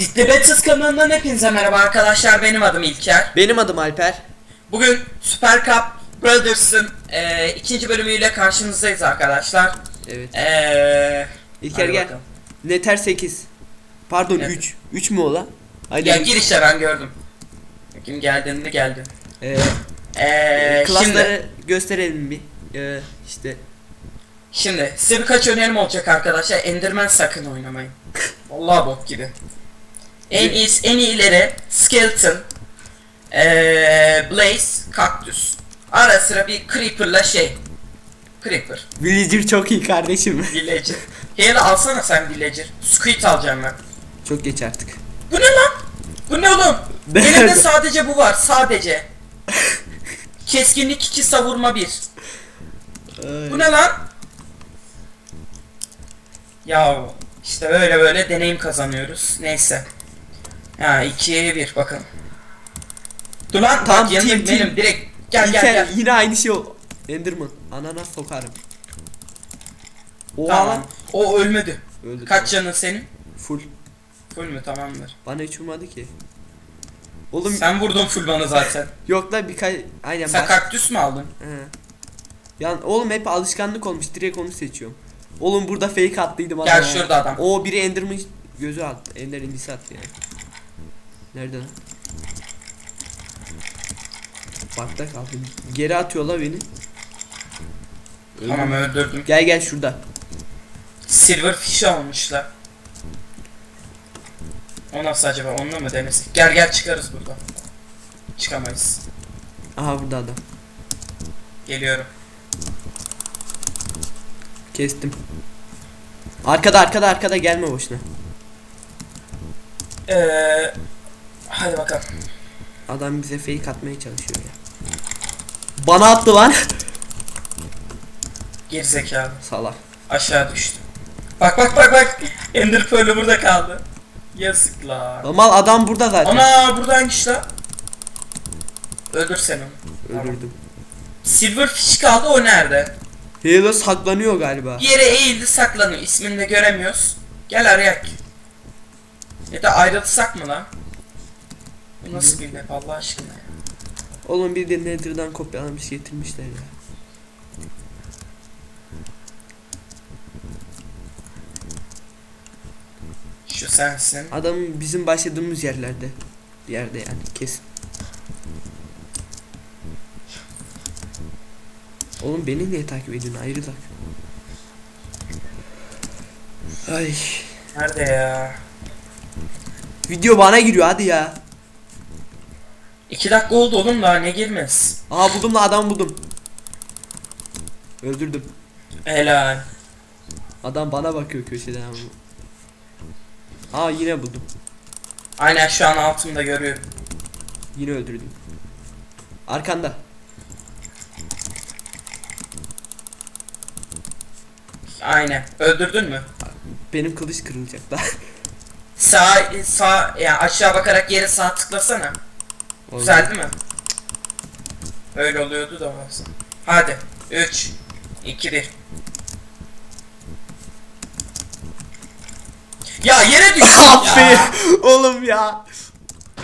Diklebetsiz kanalından hepinize merhaba arkadaşlar benim adım İlker. Benim adım Alper. Bugün Super Cup Brothers'ın e, ikinci bölümüyle karşınızdayız arkadaşlar. Evet. Eee... İlker gel. bakalım. Neter 8. Pardon Evet. 3. 3 mü ola? Hadi. Ya gir işte ben gördüm. Kim geldiğinde geldi. Ee, Eee klasları şimdi, gösterelim bir. Ee, işte şimdi size birkaç önerim olacak arkadaşlar. Enderman sakın oynamayın. Vallahi bok gibi. En iyisi, en iyileri Skeleton, eee Blaze, Kaktüs. Ara sıra bir Creeper'la şey. Creeper. Villager çok iyi kardeşim. Villager. Hele alsana sen Villager. Squid alacağım ben. çok geç artık. Bu ne lan? Bu ne oğlum? Elimde sadece bu var. Sadece. Keskinlik 2 savurma 1. Bu ne lan? Ya işte böyle böyle deneyim kazanıyoruz. Neyse. Ha 2'ye 1 bakalım. Dur lan Tamam, bak yanında team, direkt gel gel İlker gel. yine aynı şey o. Enderman. Anana sokarım. Oha Tamam. O ölmedi. Öldü. Kaç canın senin? Full. Full mü tamamdır. Bana hiç vurmadı ki. Oğlum Sen vurdun full bana zaten. yok lan birkaç aynen Sen baş- kaktüs mü aldın? He. Yani oğlum hep alışkanlık olmuş direkt onu seçiyorum. Oğlum burada fake attıydım Gel adama. şurada adam. O biri Enderman gözü attı. Ender indisi attı yani. Nerede lan? Bakta kaldım. Geri atıyorlar beni. Tamam öldürdüm. Gel gel şurada. Silver fish almışlar. O nasıl acaba? Onunla mı denesek? Gel gel çıkarız buradan. Çıkamayız. Aha burada adam. Geliyorum. Kestim. Arkada arkada arkada gelme boşuna. Ee, hadi bakalım. Adam bize fake atmaya çalışıyor ya. Bana attı lan. Geri zekalı. Salak. Aşağı düştü. Bak bak bak bak. Ender Pearl'ü burada kaldı. Yazık la. Normal adam burada zaten. Ana buradaymış la. Öldür sen onu. Öldürdüm. Silver fish kaldı o nerede? Halo saklanıyor galiba. Bir yere eğildi saklanıyor. İsmini de göremiyoruz. Gel arayak. Ya da ayrılsak mı lan? Bu nasıl bir map Allah aşkına ya? Oğlum bir de Nether'dan kopyalamış getirmişler ya. Şu sensin. Adam bizim başladığımız yerlerde. Bir yerde yani kesin. Oğlum beni niye takip ediyorsun ayrılak. Ay. Nerede ya? Video bana giriyor hadi ya. İki dakika oldu oğlum daha ne girmez? Aa buldum la adam buldum. Öldürdüm. Helal. Adam bana bakıyor köşeden. Aa yine buldum. Aynen şu an altımda görüyorum. Yine öldürdüm. Arkanda. Aynen. Öldürdün mü? Benim kılıç kırılacak da. Sağ sağ yani aşağı bakarak yere sağ tıklasana. Güzel değil mi? Öyle oluyordu da bazen. Hadi. 3 2 1 Ya yere düştüm ya. Oğlum ya.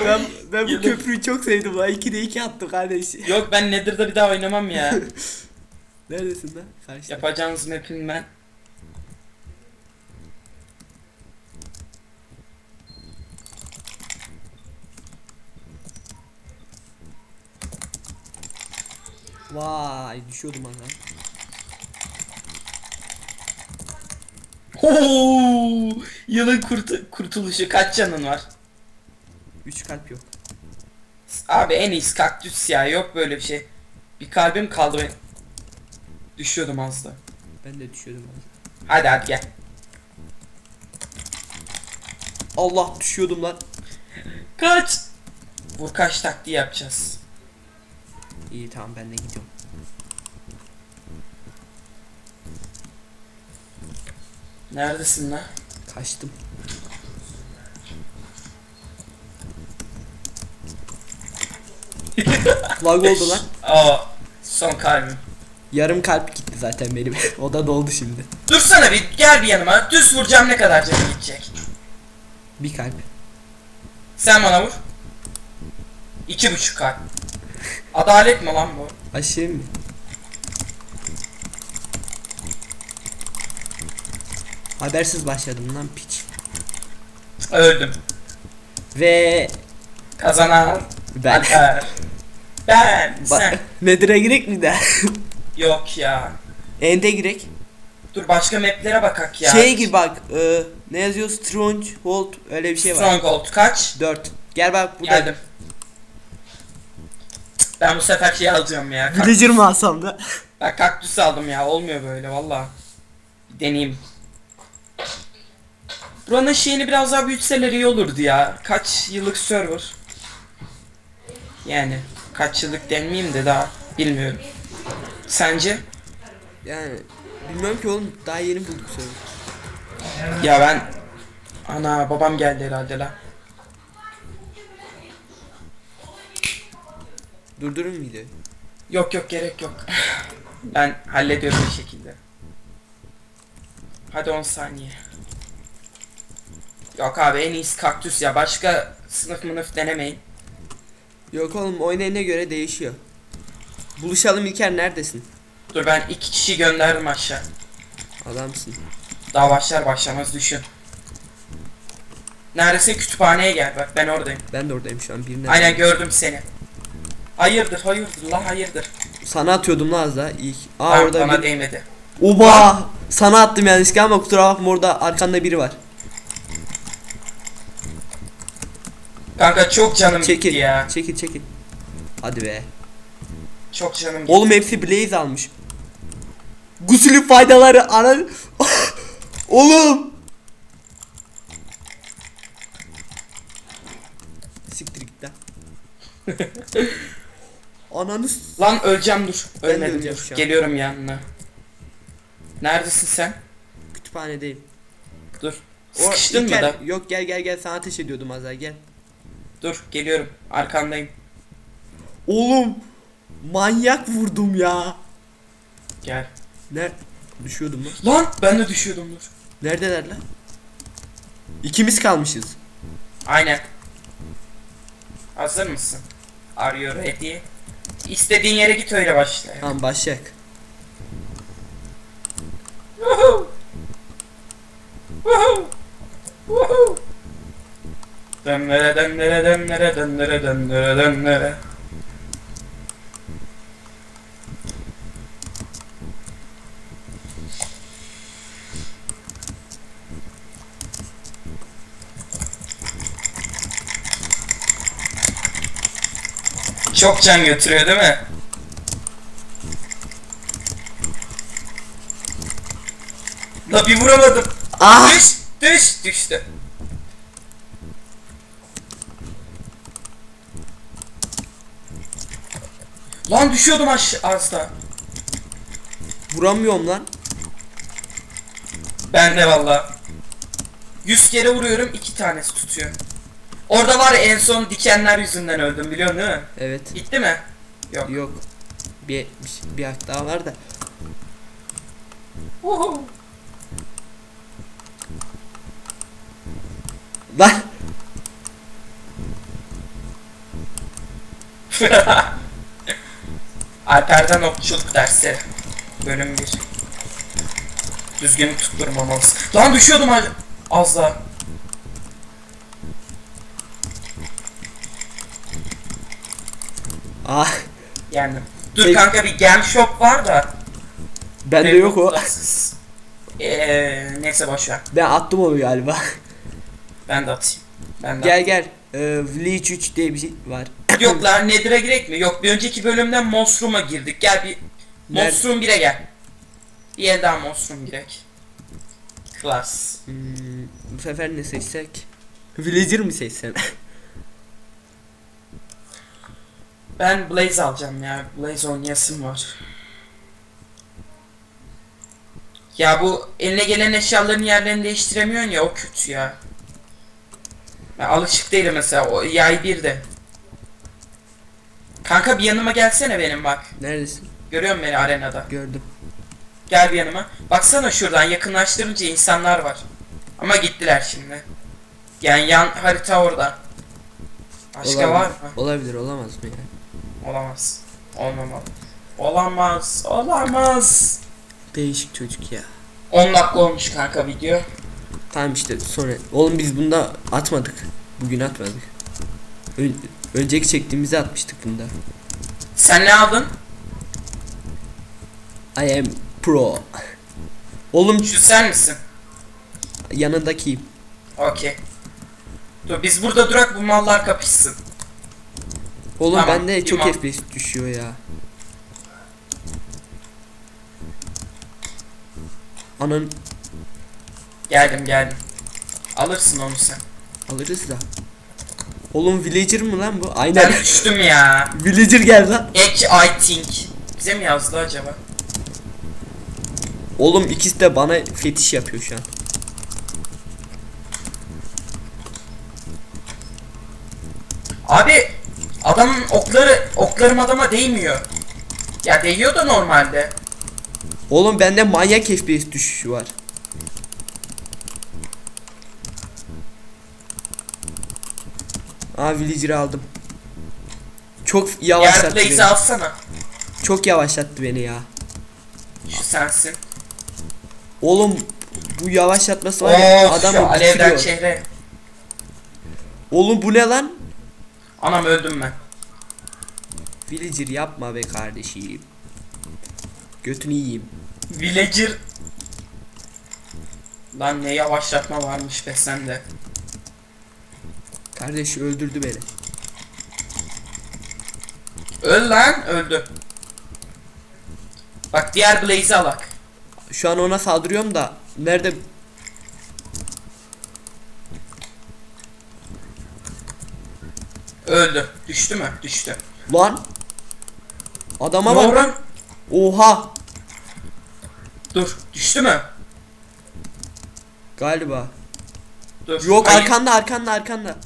Ben, ben bu köprüyü çok sevdim lan. 2'de 2 attı kardeş. Yok ben Nether'da bir daha oynamam ya. Neredesin lan? Karşıda. Yapacağınız map'im ben. Vay düşüyordum lan. lan. Oo, yılın kurtu- kurtuluşu kaç canın var? 3 kalp yok. Abi en iyisi kaktüs ya yok böyle bir şey. Bir kalbim kaldı benim. Düşüyordum az da. Ben de düşüyordum lan. Hadi hadi gel. Allah düşüyordum lan. Kaç. Vur kaç taktiği yapacağız. İyi tamam ben de gidiyorum. Neredesin lan? Kaçtım. Lag oldu lan. Aa son kalbim. Yarım kalp gitti zaten benim. o da doldu şimdi. Dursana bir gel bir yanıma. Düz vuracağım ne kadar canım gidecek. Bir kalp. Sen bana vur. İki buçuk kalp. Adalet mi lan bu? Mı? Habersiz başladım lan piç. Öldüm. Ve Kazanan ben. Alper. Ben. Ba- Sen. Nedir'e girek mi de? Yok ya. Ende girek. Dur başka maplere bakak ya. Şey gibi bak. e, ne yazıyor? Stronghold öyle bir şey var. Stronghold kaç? 4. Gel bak burada. Geldim. Ben bu sefer şey alacağım ya. Kak- Villager mı alsam da? ben kaktüs aldım ya. Olmuyor böyle valla. Bir deneyeyim. Buranın şeyini biraz daha büyütseler iyi olurdu ya. Kaç yıllık server? Yani kaç yıllık denmeyeyim de daha bilmiyorum. Sence? Yani bilmiyorum ki oğlum daha yeni bulduk server. Ya ben ana babam geldi herhalde la. Durdurun videoyu. Yok yok gerek yok. ben hallediyorum bir şekilde. Hadi 10 saniye. Yok abi en iyisi kaktüs ya. Başka sınıf mınıf denemeyin. Yok oğlum oynayana göre değişiyor. Buluşalım İlker neredesin? Dur ben iki kişi gönderdim aşağı. Adamsın. Daha başlar başlamaz düşün. Neredesin kütüphaneye gel bak ben oradayım. Ben de oradayım şu an birine. Aynen gördüm seni. Hayırdır hayırdır la hayırdır. Sana atıyordum lan az daha ilk. Aa Tamam, orada bana bir... değmedi. Oba! Sana attım yanlışlıkla ama kusura bakma orada arkanda biri var. Kanka çok canım Çekil. gitti ya. Çekil çekil. Hadi be. Çok canım gitti. Oğlum hepsi Blaze almış. Gusülün faydaları ana... Oğlum! Siktir git lan. Ananı s- Lan öleceğim dur. Ben de Ölmedim öleceğim dur. şu an. Geliyorum yanına. Neredesin sen? kütüphanedeyim. Dur. O- Sıkıştın mı İlker, da? Yok gel gel gel sana ateş ediyordum az daha gel. Dur geliyorum. Arkandayım. Oğlum! Manyak vurdum ya. Gel. Ne? Düşüyordum lan. Lan ben de düşüyordum dur. Neredeler lan? İkimiz kalmışız. Aynen. Hazır mısın? Are you ready? İstediğin yere git öyle başla. Tamam başlayalım. Woohoo! Woohoo! Woohoo! Dönlere dönlere dönlere dönlere dönlere dönlere. Çok can götürüyor değil mi? La bir vuramadım. Ah! Düş, düş, düştü. Lan düşüyordum aş az da. Vuramıyorum lan. Ben de valla. 100 kere vuruyorum iki tanesi tutuyor. Orada var ya en son dikenler yüzünden öldüm biliyorsun değil mi? Evet. Gitti mi? Yok. Yok. Bir, bir, bir hak daha var da. Uhu. Lan! Alper'den okçuluk dersleri. Bölüm 1. Düzgün tutturmamamız. Lan düşüyordum az daha. Ah! Yani. Dur Peki. kanka bir gem shop var da. Bende yok o. Eee neyse boş ver. Ben attım onu galiba. Ben de atayım. Ben de gel gel. Ee, Village 3 diye bir şey var. Yok lan Nether'a girek mi? Yok bir önceki bölümden Monstrum'a girdik. Gel bir? Monstrum 1'e gel. Bir el daha Monstrum girek. Klas. Hmm, bu sefer ne seçsek? Villager mi seçsem? Ben Blaze alacağım ya. Blaze oynayasım var. Ya bu eline gelen eşyaların yerlerini değiştiremiyorsun ya o kötü ya. Ben alışık değilim mesela o yay bir de. Kanka bir yanıma gelsene benim bak. Neredesin? Görüyor musun beni arenada? Gördüm. Gel bir yanıma. Baksana şuradan yakınlaştırınca insanlar var. Ama gittiler şimdi. Yani yan harita orada. Başka Olabilir. var mı? Olabilir olamaz mı ya? Olamaz. Olmamalı. Olamaz. Olamaz. Değişik çocuk ya. 10 dakika olmuş kanka video. Tamam işte sonra. Oğlum biz bunda atmadık. Bugün atmadık. Ön- önceki çektiğimizi atmıştık bunda. Sen ne aldın? I am pro. Oğlum Şu sen misin? yanındakiyim. Okey. Dur biz burada durak bu mallar kapışsın. Oğlum Tamam, bende çok imam. FPS düşüyor ya. Anan Geldim geldim. Alırsın onu sen. alırız da. Oğlum villager mı lan bu? Aynen. Ben düştüm ya. villager geldi lan. Ek I think. Bize mi yazdı acaba? Oğlum ikisi de bana fetiş yapıyor şu an. Abi adamın okları oklarım adama değmiyor. Ya değiyor da normalde. Oğlum bende manyak FPS düşüşü var. Aa villager'ı aldım. Çok yavaşlattı beni. alsana. Çok yavaşlattı beni ya. Şu sensin. Oğlum bu yavaşlatması var ya şu adamı alevden bitiriyor. çehre. Oğlum bu ne lan? Anam öldüm ben. Villager yapma be kardeşim. Götünü yiyeyim. Villager. Lan ne yavaşlatma varmış be sende. Kardeş öldürdü beni. Öl lan öldü. Bak diğer Blaze'i alak. Şu an ona saldırıyorum da nerede Öldü. Düştü mü? Düştü. lan? Adama bak. Lauren. Oha Dur. Düştü mü? galiba. Dur. Yok Hayır. arkanda arkanda arkanda.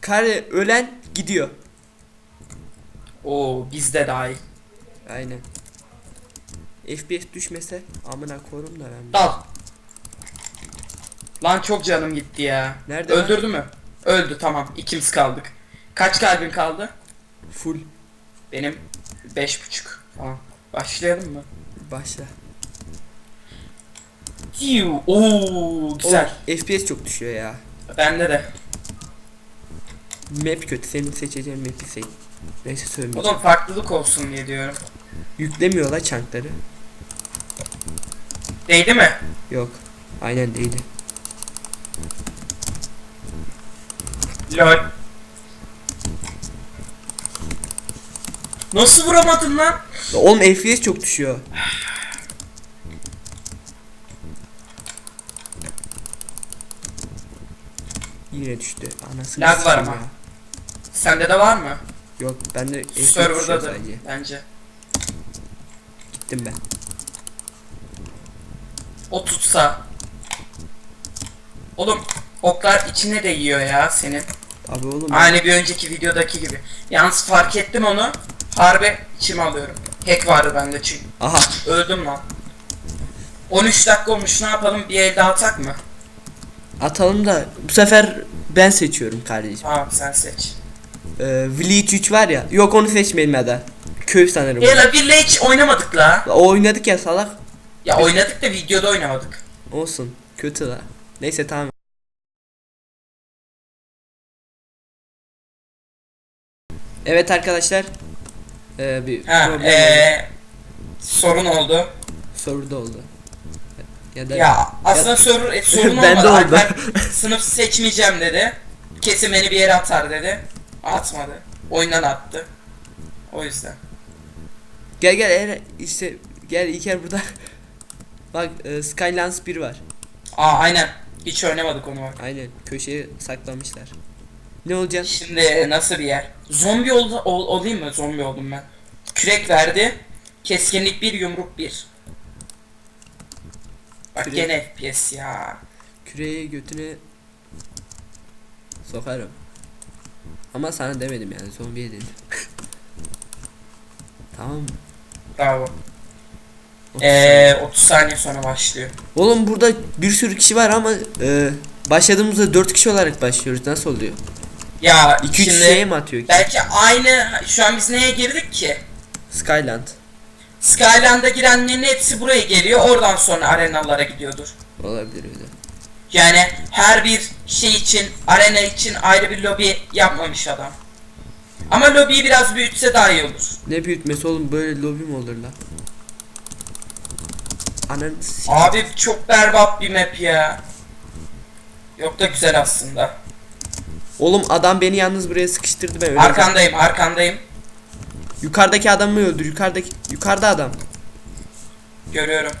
Kare ölen gidiyor. Oo bizde dahil. Aynen. FPS düşmese amına korum da ben. Dal. Lan çok canım gitti ya. Nerede Öldürdü mü? Öldü tamam. İkimiz kaldık. Kaç kalbin kaldı? Full. Benim beş buçuk. Tamam. Başlayalım mı? Başla. Yuh, Oo güzel. Oğlum, FPS çok düşüyor ya. Bende de. Map kötü. Senin seçeceğin map'i seç. Neyse söylemeyeceğim. Oğlum farklılık olsun diye diyorum. Yüklemiyor la çankları. Değdi mi? Yok. Aynen değildi. Lol. Nasıl vuramadın lan? Oğlum FPS çok düşüyor. Yine düştü. Anasını Lag var sikeyim ama. ya. Sende de var mı? Yok bende FPS düşüyor Server'da da sadece. bence. Gittim ben. O tutsa. Oğlum oklar içine de yiyor ya senin. Abi oğlum. Aynı bir önceki videodaki gibi. Yalnız fark ettim onu. Harbi içime alıyorum. Hack vardı bende çünkü. Aha. Öldüm lan. 13 dakika olmuş ne yapalım bir el daha atak mı? Atalım da bu sefer ben seçiyorum kardeşim. Tamam sen seç. Ee, Village 3 var ya. Yok onu seçmeyelim ya da. Köy sanırım. Ya la hiç oynamadık la. O oynadık ya salak. Ya oynadık da videoda oynamadık. Olsun. Kötü la. Neyse tamam. Evet arkadaşlar. Ee, bir Ha problem oldu. eee sorun oldu. Soruda oldu. Ya da Ya aslında sorun, e, sorun Ben de olmadı. oldu. Alper sınıf seçmeyeceğim dedi. Kesin beni bir yere atar dedi. Atmadı. Oyundan attı. O yüzden. gel gel Eren işte gel İlker burada. Bak e, Skylands 1 var. Aa aynen. Hiç oynamadık onu bak. Aynen köşeye saklamışlar. Ne olacak? Şimdi nasıl bir yer? Zombi ol, ol- olayım mı? Zombi oldum ben. Kürek verdi. Keskinlik bir, yumruk bir. Bak Kürek. gene FPS ya. Küreği götüne sokarım. Ama sana demedim yani zombiye dedim. tamam? Bravo. Otuz Eee 30 saniye sonra başlıyor. Oğlum burada bir sürü kişi var ama e, Başladığımızda 4 kişi olarak başlıyoruz. Nasıl oluyor? Ya 2-3 şimdi şeye mi atıyor ki? belki aynı şu an biz neye girdik ki? Skyland. Skyland'a girenlerin hepsi buraya geliyor. Oradan sonra arenalara gidiyordur. Olabilir öyle. Yani her bir şey için, arena için ayrı bir lobi yapmamış adam. Ama lobiyi biraz büyütse daha iyi olur. Ne büyütmesi oğlum böyle lobi mi olur la? Anan Abi çok berbat bir map ya. Yok da güzel aslında. Oğlum adam beni yalnız buraya sıkıştırdı ben öleceğim. Arkandayım, arkandayım. Yukarıdaki adamı öldür. Yukarıdaki yukarıda adam. Görüyorum.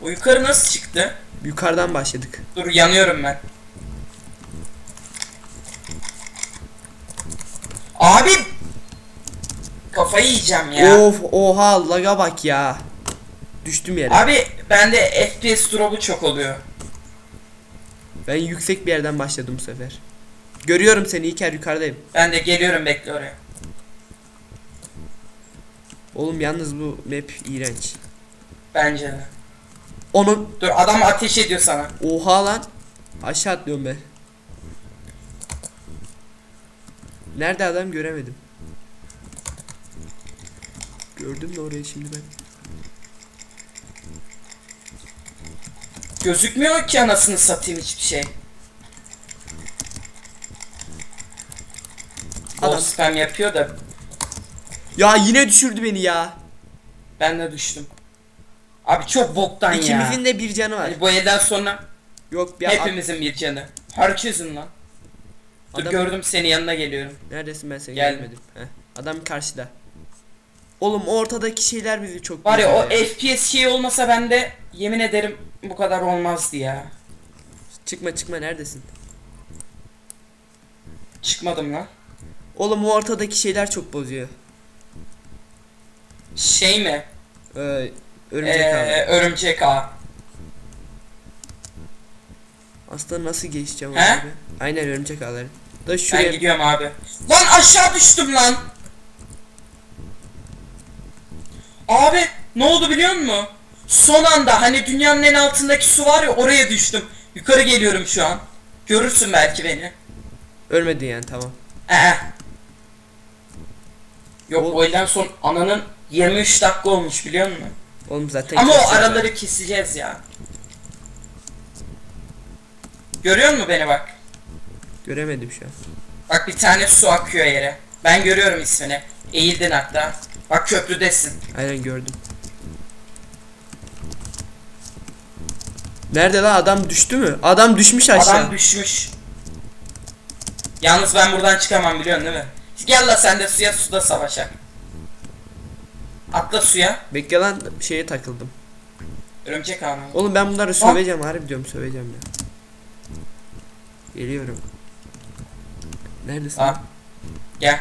Bu yukarı nasıl çıktı? Yukarıdan başladık. Dur yanıyorum ben. Abi kafayı yiyeceğim ya. Of oha laga bak ya. Düştüm yere. Abi bende FPS drop'u çok oluyor. Ben yüksek bir yerden başladım bu sefer. Görüyorum seni İlker yukarıdayım. Ben de geliyorum bekle oraya. Oğlum yalnız bu map iğrenç. Bence de. Onun Dur adam ateş ediyor sana. oha lan. Aşağı atlıyorum ben. Nerede adam göremedim. Gördüm de orayı şimdi ben. Gözükmüyor ki anasını satayım hiçbir şey. Adam. Adam spam yapıyor da Ya yine düşürdü beni ya. ben de düştüm. Abi çok boktan ya. İkimizin de bir canı var. Hani bu elden sonra Yok bir hepimizin bir canı. Herkesin lan. Dur Adam- gördüm seni yanına geliyorum. Neredesin ben seni Gelme. görmedim. Heh. Adam karşıda. Oğlum ortadaki şeyler bizi çok Var ya o FPS şey olmasa ben de yemin ederim bu kadar olmazdı ya. Çıkma çıkma neredesin? Çıkmadım lan. Oğlum o ortadaki şeyler çok bozuyor. Şey mi? Ee, örümcek Ee, abi. örümcek ağı. Aslında nasıl geçeceğim He? abi? Aynen örümcek ağları. Da Ben şuraya gidiyorum abi. Lan aşağı düştüm lan. Abi ne oldu biliyor musun? Son anda hani dünyanın en altındaki su var ya oraya düştüm. Yukarı geliyorum şu an. Görürsün belki beni. ölmedin yani tamam. Ee. Yok o elden son ananın 23 dakika olmuş biliyor musun? Oğlum zaten Ama o keseceğiz araları keseceğiz ya. Görüyor musun beni bak? Göremedim şu an. Bak bir tane su akıyor yere. Ben görüyorum ismini. Eğildin hatta. Bak köprüdesin. Aynen gördüm. Nerede la adam düştü mü? Adam düşmüş aşağı. Adam düşmüş. Yalnız ben buradan çıkamam biliyorsun değil mi? Gel la sen de suya suda savaşak. Atla suya. Bekle lan şeye takıldım. Örümcek ağına. Oğlum ben bunları söveceğim harbi diyorum söveceğim ya. Geliyorum. Neredesin? Tamam. Gel.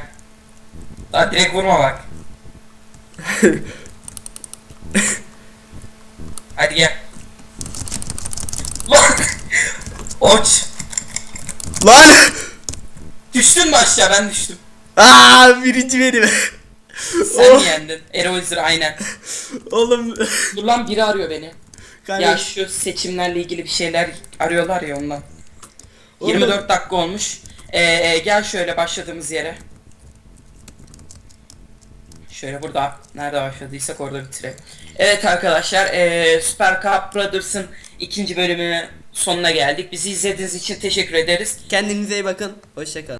Daha direkt vurma bak. Hadi gel. Lan! Oç. Lan! Düştün mü aşağı ben düştüm. Aa birinci benim. Sen Oh. yendin? Eroizer aynen. Oğlum. Dur lan biri arıyor beni. Kanka, Ya şu seçimlerle ilgili bir şeyler arıyorlar ya ondan. Oğlum. 24 dakika olmuş. Ee, e, gel şöyle başladığımız yere. Şöyle burada nerede başladıysak orada bitirelim. Evet arkadaşlar ee, Super Cup Brothers'ın ikinci bölümü sonuna geldik. Bizi izlediğiniz için teşekkür ederiz. Kendinize iyi bakın. Hoşçakalın.